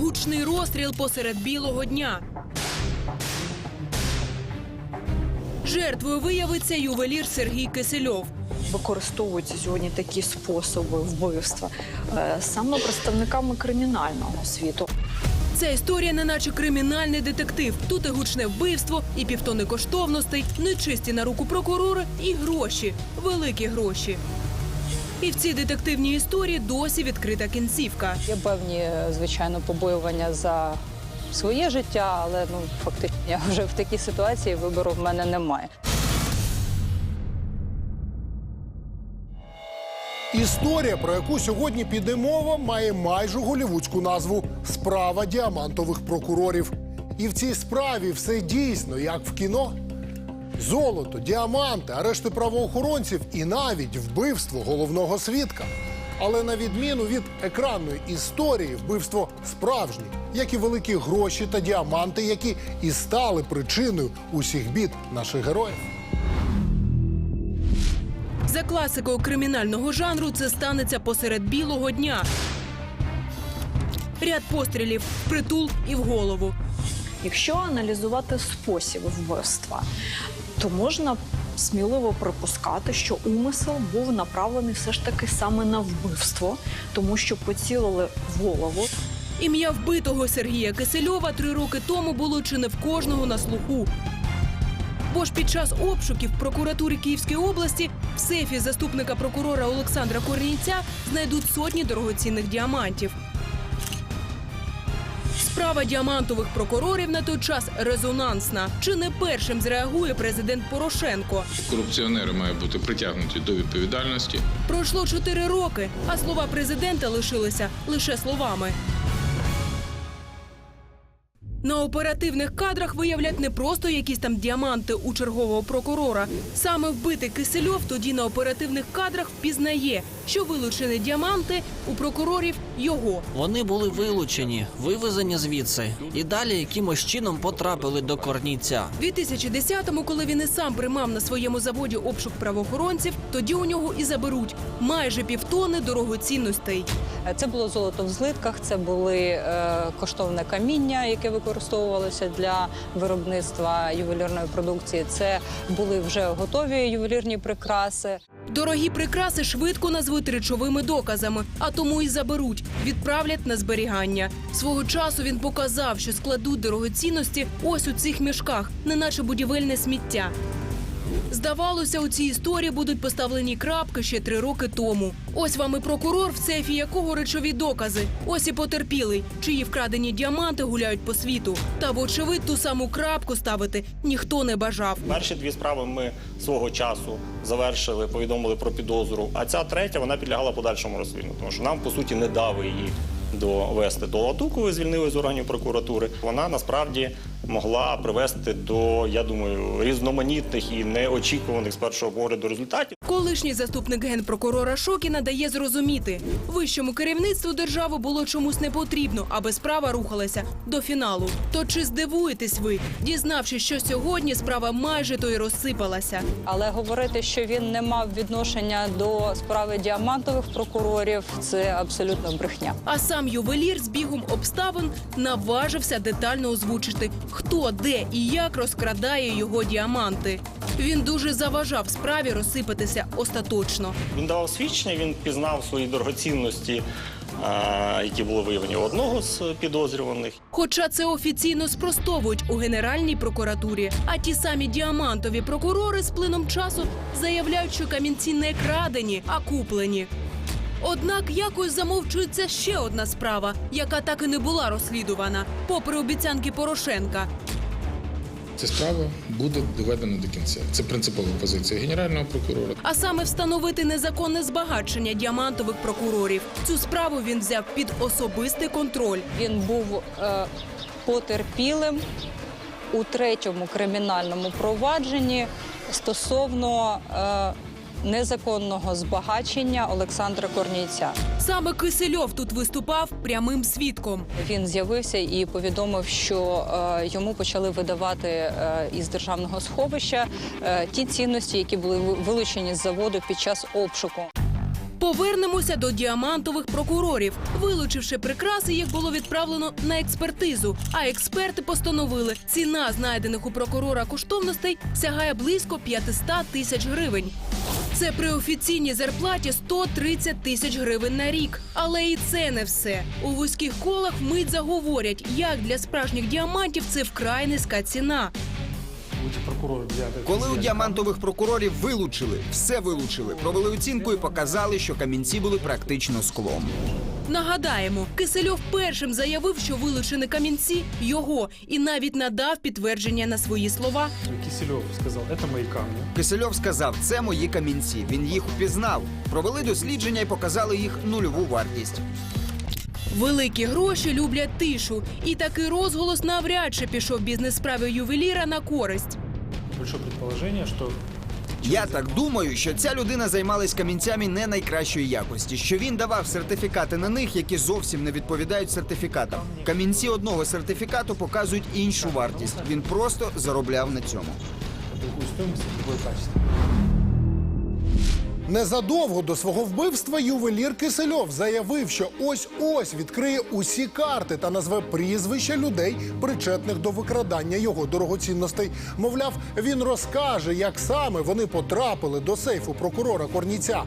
Гучний розстріл посеред білого дня. Жертвою виявиться ювелір Сергій Кисельов. Використовуються сьогодні такі способи вбивства е, саме представниками кримінального світу. Ця історія не наче кримінальний детектив. Тут і гучне вбивство, і півтони коштовностей, нечисті на руку прокурори, і гроші, великі гроші. І в цій детективній історії досі відкрита кінцівка. Є певні, е, звичайно, побоювання за своє життя, але ну фактично я вже в такій ситуації вибору в мене немає. Історія, про яку сьогодні піде мова, має майже голівудську назву Справа діамантових прокурорів. І в цій справі все дійсно, як в кіно. Золото, діаманти, арешти правоохоронців і навіть вбивство головного свідка. Але на відміну від екранної історії, вбивство справжнє, як і великі гроші та діаманти, які і стали причиною усіх бід наших героїв. За класикою кримінального жанру це станеться посеред білого дня. Ряд пострілів в притул і в голову. Якщо аналізувати спосіб вбивства, то можна сміливо припускати, що умисел був направлений все ж таки саме на вбивство, тому що поцілили в голову. Ім'я вбитого Сергія Кисельова три роки тому було чи не в кожного на слуху. Бо ж під час обшуків в прокуратурі Київської області в сейфі заступника прокурора Олександра Корнійця знайдуть сотні дорогоцінних діамантів. Справа діамантових прокурорів на той час резонансна. Чи не першим зреагує президент Порошенко? Корупціонери мають бути притягнуті до відповідальності. Пройшло чотири роки, а слова президента лишилися лише словами. На оперативних кадрах виявлять не просто якісь там діаманти у чергового прокурора. Саме вбитий Кисельов тоді на оперативних кадрах впізнає, що вилучені діаманти у прокурорів його. Вони були вилучені, вивезені звідси і далі якимось чином потрапили до корнійця. 2010-му, коли він і сам приймав на своєму заводі обшук правоохоронців, тоді у нього і заберуть майже півтони дорогоцінностей. Це було золото в злитках, це були е, коштовне каміння, яке використовувалося для виробництва ювелірної продукції. Це були вже готові ювелірні прикраси. Дорогі прикраси швидко назвуть речовими доказами, а тому і заберуть, відправлять на зберігання. Свого часу він показав, що складуть дорогоцінності ось у цих мішках, неначе будівельне сміття. Здавалося, у цій історії будуть поставлені крапки ще три роки тому. Ось вам і прокурор, в сейфі якого речові докази. Ось і потерпілий, чиї вкрадені діаманти гуляють по світу. Та, вочевидь, ту саму крапку ставити ніхто не бажав. Перші дві справи ми свого часу завершили, повідомили про підозру. А ця третя вона підлягала подальшому розслідуванню, тому що нам по суті не дали її довести до ладу, коли звільнили з органів прокуратури. Вона насправді могла привести до, я думаю, різноманітних і неочікуваних з першого погляду результатів. Колишній заступник генпрокурора Шокіна дає зрозуміти, вищому керівництву держави було чомусь не потрібно, аби справа рухалася до фіналу. То чи здивуєтесь ви, дізнавшись, що сьогодні справа майже то й розсипалася? Але говорити, що він не мав відношення до справи діамантових прокурорів, це абсолютно брехня. А сам ювелір з бігом обставин наважився детально озвучити, хто, де і як розкрадає його діаманти. Він дуже заважав справі розсипатися остаточно. Він давав свідчення, він пізнав свої дорогоцінності, які були виявлені у одного з підозрюваних. Хоча це офіційно спростовують у Генеральній прокуратурі, а ті самі діамантові прокурори з плином часу заявляють, що камінці не крадені, а куплені. Однак якось замовчується ще одна справа, яка так і не була розслідувана, попри обіцянки Порошенка. Ця справа буде доведена до кінця. Це принципова позиція генерального прокурора. А саме встановити незаконне збагачення діамантових прокурорів. Цю справу він взяв під особистий контроль. Він був е, потерпілим у третьому кримінальному провадженні стосовно е, незаконного збагачення Олександра Корнійця. Саме Кисельов тут виступав прямим свідком. Він з'явився і повідомив, що е, йому почали видавати е, із державного сховища е, ті цінності, які були вилучені з заводу під час обшуку. Повернемося до діамантових прокурорів. Вилучивши прикраси, їх було відправлено на експертизу. А експерти постановили, ціна знайдених у прокурора коштовностей сягає близько 500 тисяч гривень. Це при офіційній зарплаті 130 тисяч гривень на рік. Але і це не все. У вузьких колах вмить заговорять, як для справжніх діамантів це вкрай низька ціна. Коли у діамантових прокурорів вилучили, все вилучили, провели оцінку і показали, що камінці були практично склом. Нагадаємо, Кисельов першим заявив, що вилучені камінці його, і навіть надав підтвердження на свої слова. Киселев сказал, это мои камни. Кисельов сказав, це мої камінці. Він їх упізнав. Провели дослідження і показали їх нульову вартість. Великі гроші люблять тишу, і такий розголос навряд чи пішов бізнес-справі ювеліра на користь. Большое предположение, что Я так думаю, що ця людина займалась камінцями не найкращої якості, що він давав сертифікати на них, які зовсім не відповідають сертифікатам. Камінці одного сертифікату показують іншу вартість. Він просто заробляв на цьому. Незадовго до свого вбивства ювелір Кисельов заявив, що ось ось відкриє усі карти та назве прізвища людей, причетних до викрадання його дорогоцінностей. Мовляв, він розкаже, як саме вони потрапили до сейфу прокурора Корніця.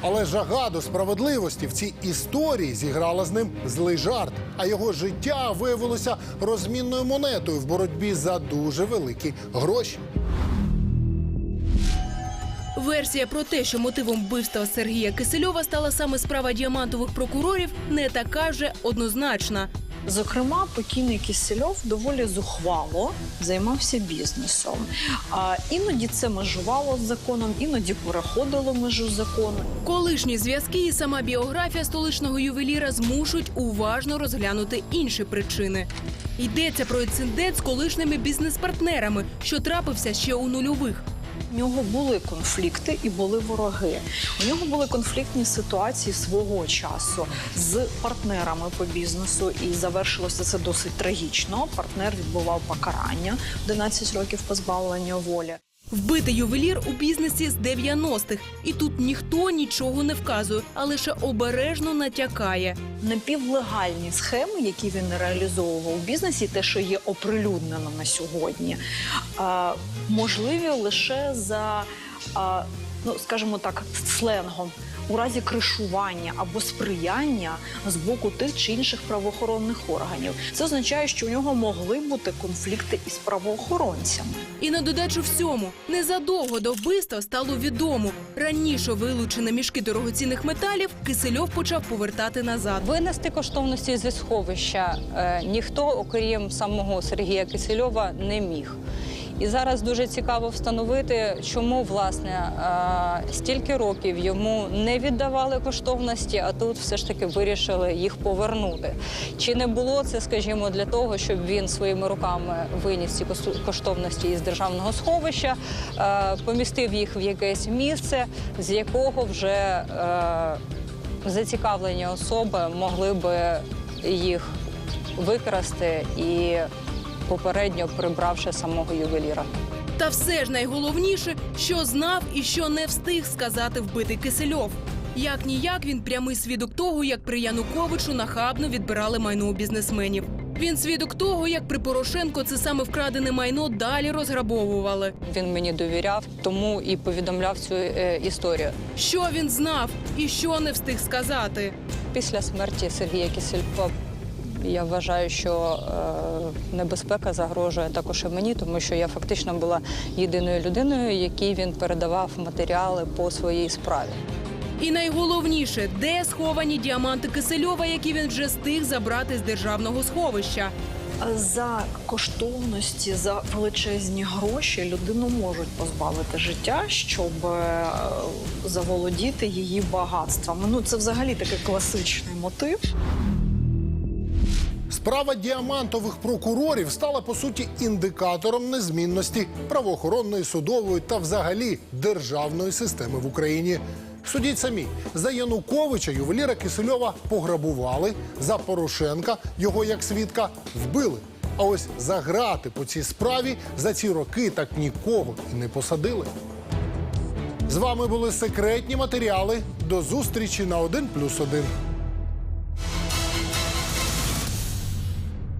Але жага до справедливості в цій історії зіграла з ним злий жарт, а його життя виявилося розмінною монетою в боротьбі за дуже великі гроші. Версія про те, що мотивом вбивства Сергія Кисельова стала саме справа діамантових прокурорів, не така вже однозначна. Зокрема, покійний Кісельов доволі зухвало займався бізнесом. А іноді це межувало з законом, іноді переходило межу закону. Колишні зв'язки і сама біографія столичного ювеліра змушують уважно розглянути інші причини. Йдеться про інцидент з колишніми бізнес-партнерами, що трапився ще у нульових. У нього були конфлікти і були вороги. У нього були конфліктні ситуації свого часу з партнерами по бізнесу, і завершилося це досить трагічно. Партнер відбував покарання 11 років позбавлення волі. Вбитий ювелір у бізнесі з 90-х. І тут ніхто нічого не вказує, а лише обережно натякає. Напівлегальні схеми, які він реалізовував у бізнесі, те, що є оприлюднено на сьогодні, можливі лише за, ну скажімо так, сленгом. У разі кришування або сприяння з боку тих чи інших правоохоронних органів, це означає, що у нього могли бути конфлікти із правоохоронцями. І на додачу всьому, незадовго до вбивства стало відомо. Раніше вилучені мішки дорогоцінних металів Кисельов почав повертати назад. Винести коштовності зі сховища е, ніхто, окрім самого Сергія Кисельова, не міг. І зараз дуже цікаво встановити, чому власне е, стільки років йому не віддавали коштовності, а тут все ж таки вирішили їх повернути. Чи не було це, скажімо, для того, щоб він своїми руками виніс ці коштовності із державного сховища, е, помістив їх в якесь місце, з якого вже е, зацікавлені особи могли би їх викрасти і попередньо прибравши самого ювеліра. Та все ж найголовніше, що знав і що не встиг сказати вбитий Кисельов. Як ніяк він прямий свідок того, як при Януковичу нахабно відбирали майно у бізнесменів. Він свідок того, як при Порошенко це саме вкрадене майно далі розграбовували. Він мені довіряв, тому і повідомляв цю е, історію. Що він знав і що не встиг сказати. Після смерті Сергія Кисельова я вважаю, що е, небезпека загрожує також і мені, тому що я фактично була єдиною людиною, якій він передавав матеріали по своїй справі. І найголовніше, де сховані діаманти Кисельова, які він вже встиг забрати з державного сховища. За коштовності, за величезні гроші людину можуть позбавити життя, щоб е, заволодіти її багатствами. Ну це взагалі такий класичний мотив. Справа діамантових прокурорів стала по суті індикатором незмінності правоохоронної, судової та взагалі державної системи в Україні. Судіть самі за Януковича ювеліра Кисельова пограбували, за Порошенка його як свідка вбили. А ось за грати по цій справі за ці роки так нікого і не посадили. З вами були секретні матеріали. До зустрічі на 1+,1.